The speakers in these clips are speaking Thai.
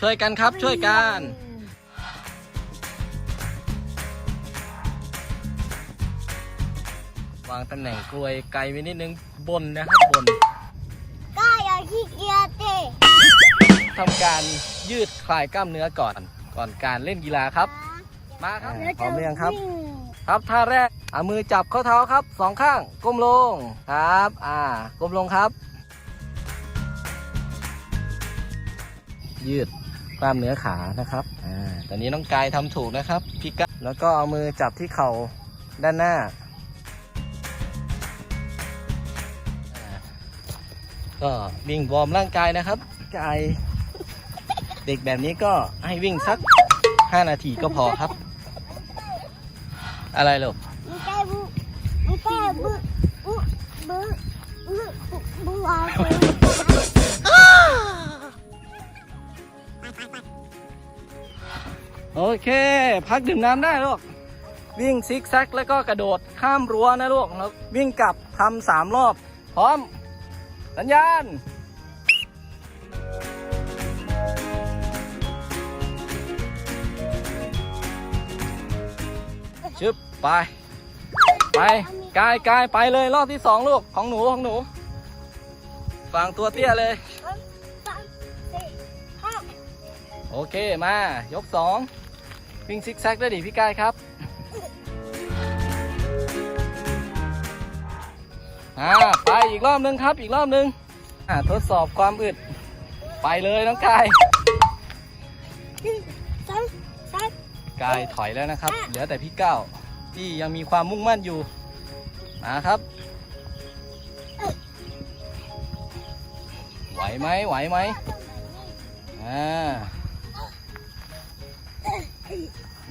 ช่วยกันครับช่วยกัน วางตำแหน่งกลวยไกลไปนิดนึงบนนะครับบน ก็อย่าขี้เกียจดิทำการยืดคลายกล้ามเนื้อก่อน ก่อนการเล่นกีฬาครับ มาครับแล้วพร้อมหรือยังครับวิ่งครับท่าแรกเอามือจับข้อเท้าครับสองข้างก้มลงครับ อ่าก้มลงครับ ยืด กล้ามเนื้อขานะครับอ่าตอนนี้น้องกายทำถูกนะครับพี่กะแล้วก็เอามือจับที่เข่าด้านหน้าอ่าก็วิ่งวอร์มร่างกายนะครับกายเด็กแบบนี้ก็ให้วิ่งสัก 5 นาทีก็พอครับ อะไรลูก โอเค พักดื่มน้ำได้ลูก วิ่งซิกแซกแล้วก็กระโดดข้ามรั้วนะลูกแล้ววิ่งกลับทำสามรอบ พร้อม สัญญาณชึบไป ไปกายกายไปเลยรอบที่สองลูกของหนูของหนูฟังตัวเตี้ยเลย โอเคมายกสองวิ่งซิกแซกได้ดิพี่กายครับอ่าไปอีกรอบนึงครับอีกรอบนึงอ่าทดสอบความอึด ไปเลยน้องกายสองสามกายถอยแล้วนะครับ เหลือแต่พี่ก้าวที่ยังมีความมุ่งมั่นอยู่มาครับ ไหวไหมไหวไหมอ่า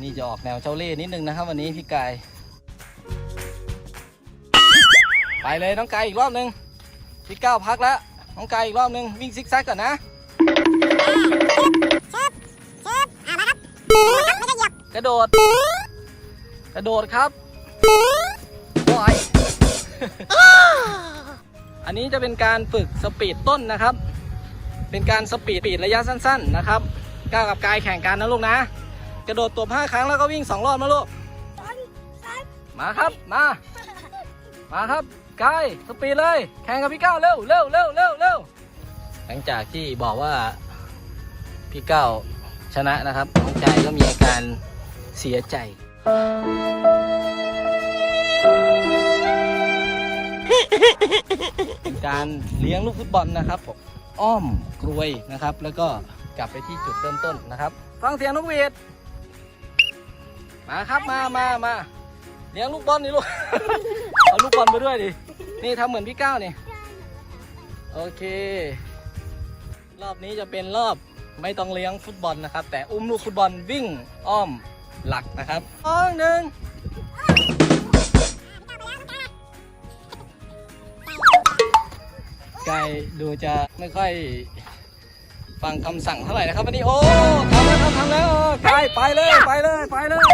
นี่จะออกแนวเจ้าเล่ห์นิดนึงนะครับ วันนี้พี่กายไปเลยน้องกายอีกรอบนึงพี่ก้าวพักแล้วน้องกายอีกรอบนึงวิ่งซิกแซกก่อนนะกระโดด กระโดดครับปล่อยอันนี้จะเป็นการฝึกสปีดต้นนะครับ เป็นการสปีดปีดระยะสั้น ๆ นะครับก้าวกับกายแข่งกันนะลูกนะ กระโดดตัวห้าครั้งแล้วก็วิ่งสองรอบนะลูกมาครับมามาครับกายสปีดเลย แข่งกับพี่ก้าวเร็วเร็วเร็วเร็วเร็วหลังจากที่บอกว่าพี่ก้าวชนะนะครับน้องกายก็มีอาการเสียใจการเลี้ยงลูกฟุตบอลนะครับผมอ้อมกรวยนะครับ แล้วก็กลับไปที่จุดเริ่มต้นนะครับ ฟังเสียงนกหวีด มาครับมามามาเลี้ยงลูกบอลนี่ลูก เอาลูกบอลมาด้วยดิ นี่ทำเหมือนพี่ก้าวนี่ โอเค รอบนี้จะเป็นรอบไม่ต้องเลี้ยงฟุตบอลนะครับ แต่อุ้มลูกฟุตบอลวิ่งอ้อมหลักนะครับสองหนึ่งไก่ดูจะไม่ค่อยฟังคำสั่งเท่าไหร่นะครับวันนี้โอ้ทำแล้วทำแล้วไก่ไปเลยไปเลยไปเลย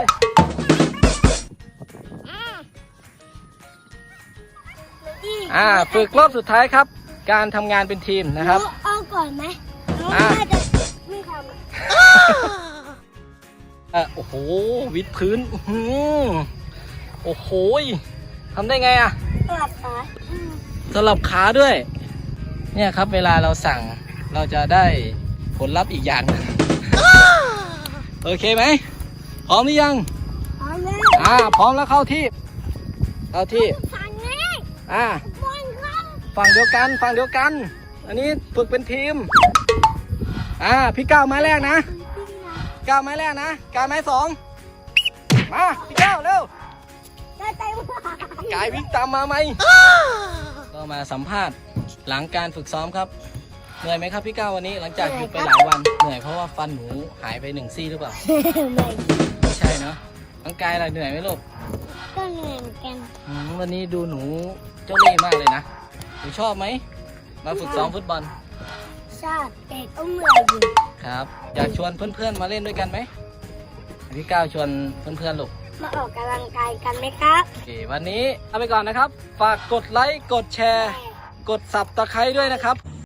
อ่าฝึกรอบสุดท้ายครับ การทำงานเป็นทีมนะครับเอาก่อนไหมน้องอะ น่าจะไม่ทอะโอ้โหวิดพื้นอื้อหือโอ้โหทำได้ไงอะำหลับตาอืมสลับขาด้วย เนี่ยครับเวลาเราสั่งเราจะได้ผลลัพธ์อีกอย่างโอเคไหมพร้อมหรือยัง เอาเลยอ่า พร้อมแล้วเข้าที่ เข้าที่ สั่งไงอ่าบอลเข้า ฝั่งเดียวกันฝั่งเดียวกัน อันนี้ฝึกเป็นทีม อ่าพี่ก้าวไม้แรกนะก้าวไม้แรกนะก้าวไม้สองมาพี่ก้าวเร็วได้ใจว่ากายวิ่งตามมาไหมก็มาสัมภาษณ์หลังการฝึกซ้อมครับเหนื่อยไหมครับพี่ก้าววันนี้หลังจากหยุดไปหลายวันเหนื่อยเพราะว่าฟันหนูหายไปหนึ่งซี่หรือเปล่าไม่ไม่ใช่เนาะน้องกายล่ะเหนื่อยไหมลูกก็เหนื่อยเหมือนกันอืมวันนี้ดูหนูเจ้าเล่ห์มากเลยนะห นูชอบไหม มาฝึกซ้อมฟุตบอล ชอบแต่ก็เหนื่อยอยู่ครับ อยากชวนเพื่อนๆมาเล่นด้วยกันไหมพี่ก้าวชวนเพื่อนๆลูก มาออกกำลังกายกันไหมครับ โอเค วันนี้เอาไปก่อนนะครับ ฝากกดไลค์ กดแชร์ กดสับตะไคร้ด้วยนะครับ